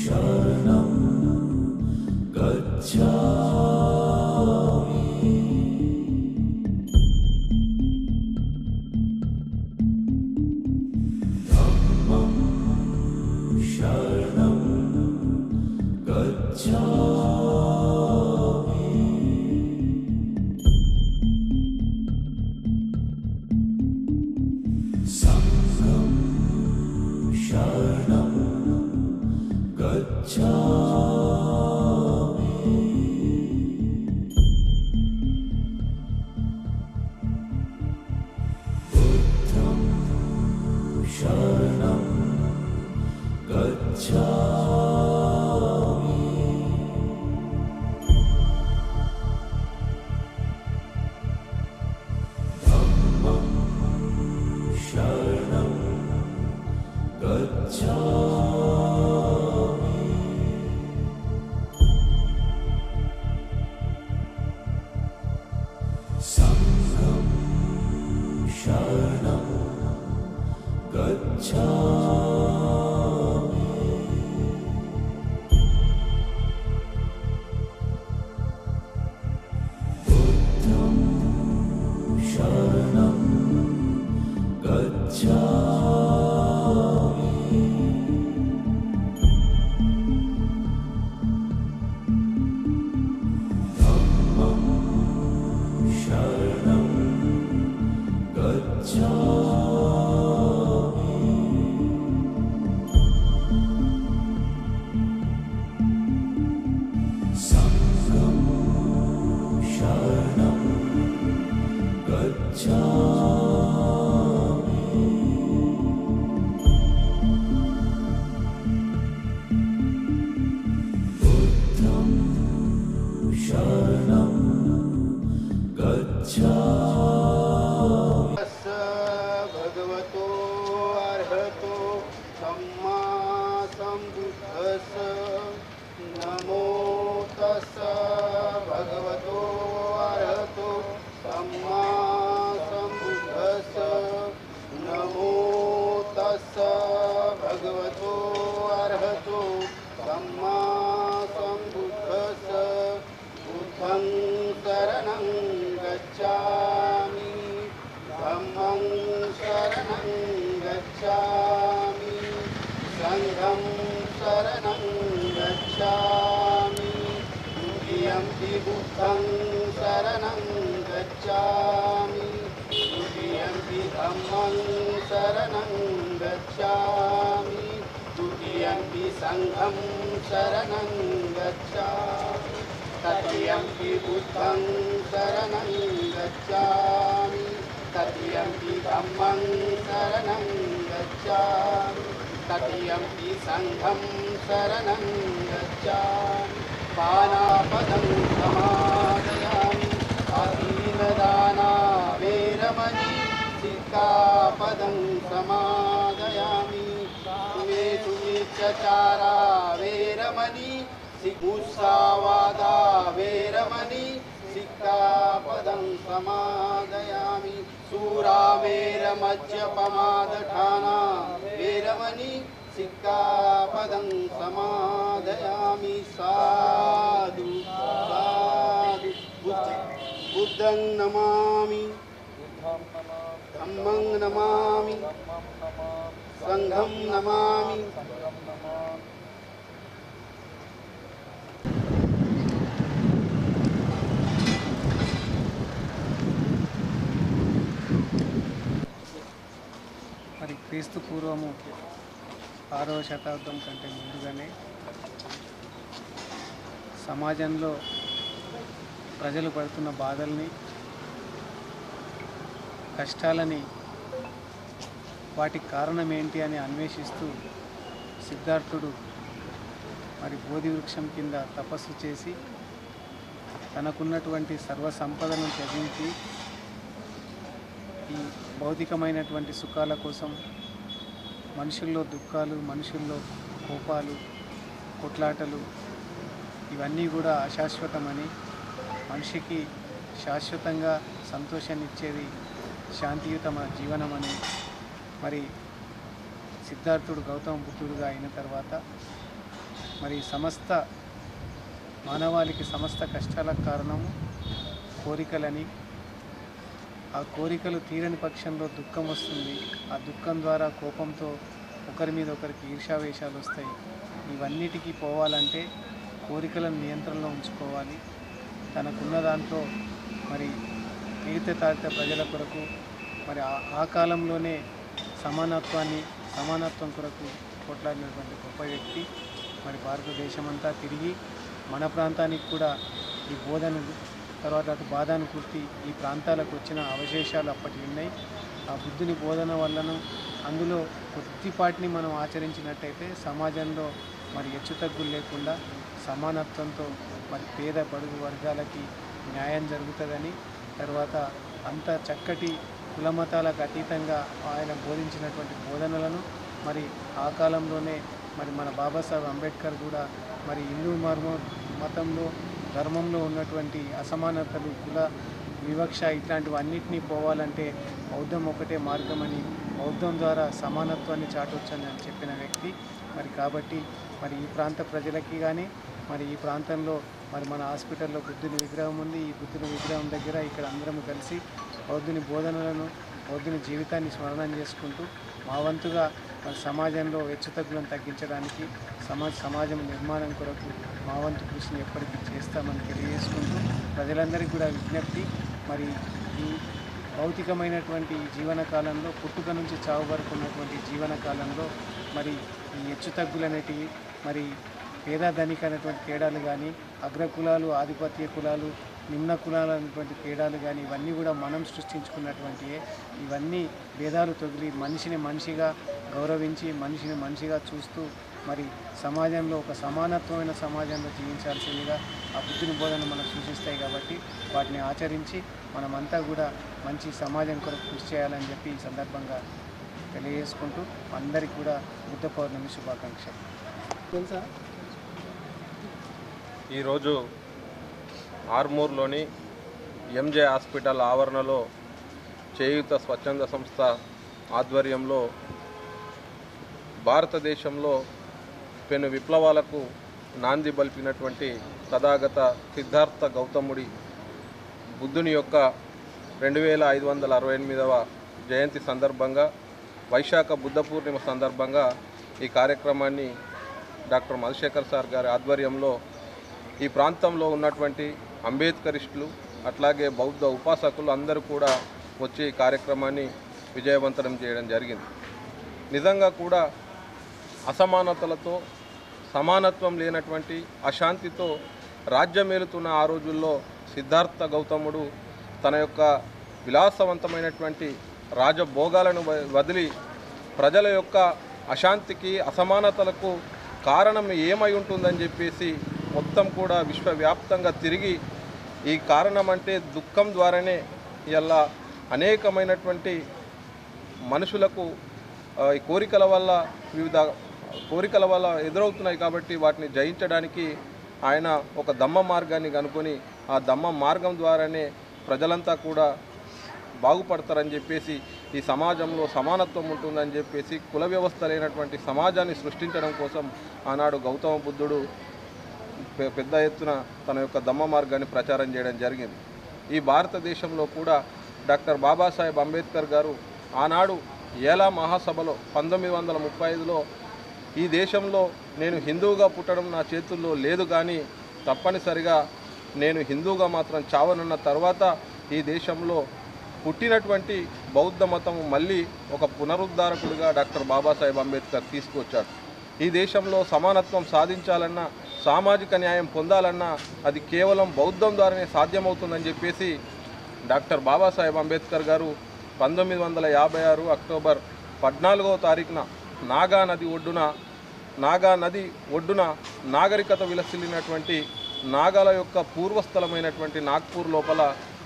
शरणं गच्छामि धम्मं शरणं गच्छामि 酒就 शरणं गच्छामि द्वितीयं बुद्धं शरणं गच्छामि द्वितीयं धम्मं शरणं गच्छामि द्वितीयं सङ्घं शरणं गच्छामि तृतीयम्पि बुद्धं शरणं गच्छामि तृतीयम्पि धम्मं शरणं गच्छामि सङ्घं शरणं गच्छामि पानापदं समादयामि। अधीनदाना वेरमणि सिक्कापदं समादयामि। तुमे सुमिच्चचारा वेरमणि सिमुत्सावादा वेरमणि सिक्कापदं समादयामि। सूरामेरमज्यपमादठाना वेरमणि सिक्कापदं समादयामि साधु साधु बुद्ध- बुद्धं नमामि धम्मं नमामि सङ्घं नमामि మరి క్రీస్తు పూర్వము ఆరవ శతాబ్దం కంటే ముందుగానే సమాజంలో ప్రజలు పడుతున్న బాధల్ని కష్టాలని వాటికి కారణం ఏంటి అని అన్వేషిస్తూ సిద్ధార్థుడు మరి బోధి వృక్షం కింద తపస్సు చేసి తనకున్నటువంటి సర్వ సంపదను త్యజించి ఈ భౌతికమైనటువంటి సుఖాల కోసం మనుషుల్లో దుఃఖాలు మనుషుల్లో కోపాలు కొట్లాటలు ఇవన్నీ కూడా అశాశ్వతమని మనిషికి శాశ్వతంగా సంతోషాన్ని ఇచ్చేది శాంతియుతమ జీవనమని మరి సిద్ధార్థుడు గౌతమ బుద్ధుడుగా అయిన తర్వాత మరి సమస్త మానవాళికి సమస్త కష్టాలకు కారణము కోరికలని ఆ కోరికలు తీరని పక్షంలో దుఃఖం వస్తుంది. ఆ దుఃఖం ద్వారా కోపంతో ఒకరి మీద ఒకరికి ఈర్షావేశాలు వస్తాయి. ఇవన్నిటికీ పోవాలంటే కోరికలను నియంత్రణలో ఉంచుకోవాలి. తనకున్న దాంట్లో మరి మిగతా తాగిత ప్రజల కొరకు మరి ఆ- ఆ కాలంలోనే సమానత్వాన్ని సమానత్వం కొరకు కొట్లాడినటువంటి గొప్ప వ్యక్తి మరి భారతదేశమంతా తిరిగి మన ప్రాంతానికి కూడా ఈ బోధన తర్వాత అటు బాధాను కుర్తి ఈ ప్రాంతాలకు వచ్చిన అవశేషాలు అప్పటి ఉన్నాయి. ఆ బుద్ధుని బోధన వల్లను అందులో కొద్దిపాటిని మనం ఆచరించినట్టయితే సమాజంలో మరి హెచ్చుతగ్గులు లేకుండా సమానత్వంతో మరి పేద బడుగు వర్గాలకి న్యాయం జరుగుతుందని తర్వాత అంత చక్కటి కులమతాలకు అతీతంగా ఆయన బోధించినటువంటి బోధనలను మరి ఆ కాలంలోనే మరి మన బాబాసాహెబ్ అంబేద్కర్ కూడా మరి హిందూ మర్మ మతంలో ధర్మంలో ఉన్నటువంటి అసమానతలు కుల వివక్ష ఇట్లాంటివన్నిటినీ పోవాలంటే బౌద్ధం ఒకటే మార్గమని బౌద్ధం ద్వారా సమానత్వాన్ని చాటొచ్చని అని చెప్పిన వ్యక్తి. మరి కాబట్టి మరి ఈ ప్రాంత ప్రజలకి కానీ మరి ఈ ప్రాంతంలో మరి మన హాస్పిటల్లో బుద్ధుని విగ్రహం ఉంది. ఈ బుద్ధుని విగ్రహం దగ్గర ఇక్కడ అందరం కలిసి బౌద్ధుని బోధనలను బౌద్ధుని జీవితాన్ని స్మరణం చేసుకుంటూ మా వంతుగా మన సమాజంలో హెచ్చుతగ్గులను తగ్గించడానికి సమాజ సమాజం నిర్మాణం కొరకు మా వంతు కృషిని ఎప్పటికీ చేస్తామని తెలియజేసుకుంటూ ప్రజలందరికీ కూడా విజ్ఞప్తి. మరి ఈ భౌతికమైనటువంటి ఈ జీవన కాలంలో పుట్టుక నుంచి చావు వరకు ఉన్నటువంటి జీవన కాలంలో మరి ఈ హెచ్చుతగ్గులు అనేటివి మరి పేద ధనిక అనేటువంటి తేడాలు కానీ అగ్రకులాలు ఆధిపత్య కులాలు నిమ్న కులాలు అనేటువంటి తేడాలు కానీ ఇవన్నీ కూడా మనం సృష్టించుకున్నటువంటివే ఇవన్నీ భేదాలు తొగిలి మనిషిని మనిషిగా గౌరవించి మనిషిని మనిషిగా చూస్తూ మరి సమాజంలో ఒక సమానత్వమైన సమాజంలో జీవించాల్సిందిగా ఆ బుద్ధిని బోధన మనకు సూచిస్తాయి కాబట్టి వాటిని ఆచరించి మనమంతా కూడా మంచి సమాజం కొరకు కృషి చేయాలని చెప్పి ఈ సందర్భంగా తెలియజేసుకుంటూ అందరికీ కూడా బుద్ధ పౌర్ణమి శుభాకాంక్షలు. తెలుసా? ఈరోజు ఆర్మూర్లోని ఎంజే హాస్పిటల్ ఆవరణలో చేయుత స్వచ్ఛంద సంస్థ ఆధ్వర్యంలో భారతదేశంలో పెను విప్లవాలకు నాంది బలిపినటువంటి తథాగత సిద్ధార్థ గౌతముడి బుద్ధుని యొక్క రెండు వేల ఐదు వందల అరవై ఎనిమిదవ జయంతి సందర్భంగా వైశాఖ బుద్ధ పూర్ణిమ సందర్భంగా ఈ కార్యక్రమాన్ని డాక్టర్ మధుశేఖర్ సార్ గారి ఆధ్వర్యంలో ఈ ప్రాంతంలో ఉన్నటువంటి అంబేద్కరిస్టులు అట్లాగే బౌద్ధ ఉపాసకులు అందరూ కూడా వచ్చి ఈ కార్యక్రమాన్ని విజయవంతం చేయడం జరిగింది. నిజంగా కూడా అసమానతలతో సమానత్వం లేనటువంటి అశాంతితో రాజ్యమేలుతున్న ఆ రోజుల్లో సిద్ధార్థ గౌతముడు తన యొక్క విలాసవంతమైనటువంటి రాజభోగాలను వ- వదిలి ప్రజల యొక్క అశాంతికి అసమానతలకు కారణం ఏమై ఉంటుందని చెప్పేసి మొత్తం కూడా విశ్వవ్యాప్తంగా తిరిగి ఈ కారణం అంటే దుఃఖం ద్వారానే ఇలా అనేకమైనటువంటి మనుషులకు ఈ కోరికల వల్ల వివిధ కోరికల వల్ల ఎదురవుతున్నాయి కాబట్టి వాటిని జయించడానికి ఆయన ఒక దమ్మ మార్గాన్ని కనుకొని ఆ దమ్మ మార్గం ద్వారానే ప్రజలంతా కూడా బాగుపడతారని చెప్పేసి ఈ సమాజంలో సమానత్వం ఉంటుందని చెప్పేసి కుల వ్యవస్థ లేనటువంటి సమాజాన్ని సృష్టించడం కోసం ఆనాడు గౌతమ బుద్ధుడు పెద్ద ఎత్తున తన యొక్క దమ్మ మార్గాన్ని ప్రచారం చేయడం జరిగింది. ఈ భారతదేశంలో కూడా డాక్టర్ బాబాసాహెబ్ అంబేద్కర్ గారు ఆనాడు ఏలా మహాసభలో పంతొమ్మిది వందల ముప్పై ఐదులో ఈ దేశంలో నేను హిందువుగా పుట్టడం నా చేతుల్లో లేదు కానీ తప్పనిసరిగా నేను హిందువుగా మాత్రం చావనున్న తర్వాత ఈ దేశంలో పుట్టినటువంటి బౌద్ధ మతం మళ్ళీ ఒక పునరుద్ధారకుడిగా డాక్టర్ బాబాసాహెబ్ అంబేద్కర్ తీసుకొచ్చాడు. ఈ దేశంలో సమానత్వం సాధించాలన్నా సామాజిక న్యాయం పొందాలన్నా అది కేవలం బౌద్ధం ద్వారానే సాధ్యమవుతుందని చెప్పేసి డాక్టర్ బాబాసాహెబ్ అంబేద్కర్ గారు పంతొమ్మిది వందల యాభై ఆరు అక్టోబర్ పద్నాలుగవ తారీఖున నాగా నది ఒడ్డున నాగా నది ఒడ్డున నాగరికత విలసిల్లినటువంటి నాగాల యొక్క పూర్వస్థలమైనటువంటి నాగ్పూర్ లోపల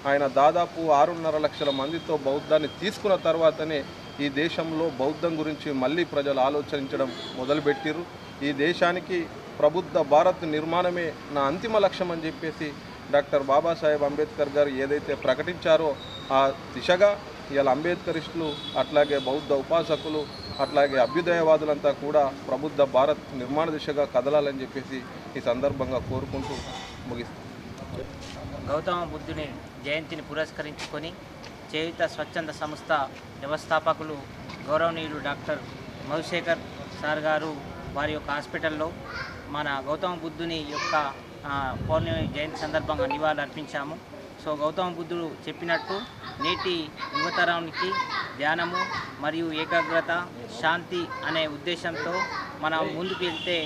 ఆయన దాదాపు ఆరున్నర లక్షల మందితో బౌద్ధాన్ని తీసుకున్న తర్వాతనే ఈ దేశంలో బౌద్ధం గురించి మళ్ళీ ప్రజలు ఆలోచించడం మొదలుపెట్టిరు ఈ దేశానికి ప్రబుద్ధ భారత్ నిర్మాణమే నా అంతిమ లక్ష్యం అని చెప్పేసి డాక్టర్ బాబాసాహెబ్ అంబేద్కర్ గారు ఏదైతే ప్రకటించారో ఆ దిశగా ఇవాళ అంబేద్కరిస్టులు అట్లాగే బౌద్ధ ఉపాసకులు అట్లాగే అభ్యుదయవాదులంతా కూడా ప్రబుద్ధ భారత్ నిర్మాణ దిశగా కదలాలని చెప్పేసి ఈ సందర్భంగా కోరుకుంటూ ముగిస్తాం. గౌతమ బుద్ధుని జయంతిని పురస్కరించుకొని చేయుత స్వచ్ఛంద సంస్థ వ్యవస్థాపకులు గౌరవనీయులు డాక్టర్ మధుశేఖర్ సార్ గారు వారి యొక్క హాస్పిటల్లో మన గౌతమ బుద్ధుని యొక్క పౌర్ణమి జయంతి సందర్భంగా నివాళులు అర్పించాము సో గౌతమ బుద్ధుడు చెప్పినట్టు నేటి యువతరానికి ధ్యానము మరియు ఏకాగ్రత శాంతి అనే ఉద్దేశంతో మనం ముందుకు వెళ్తే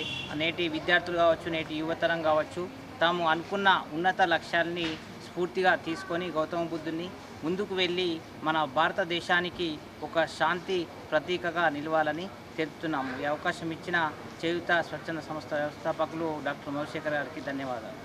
నేటి విద్యార్థులు కావచ్చు నేటి యువతరం కావచ్చు తాము అనుకున్న ఉన్నత లక్ష్యాల్ని స్ఫూర్తిగా తీసుకొని గౌతమ బుద్ధుని ముందుకు వెళ్ళి మన భారతదేశానికి ఒక శాంతి ప్రతీకగా నిలవాలని తెలుపుతున్నాము. ఈ అవకాశం ఇచ్చిన చేయుత స్వచ్ఛంద సంస్థ వ్యవస్థాపకులు డాక్టర్ మధుశేఖర్ గారికి ధన్యవాదాలు.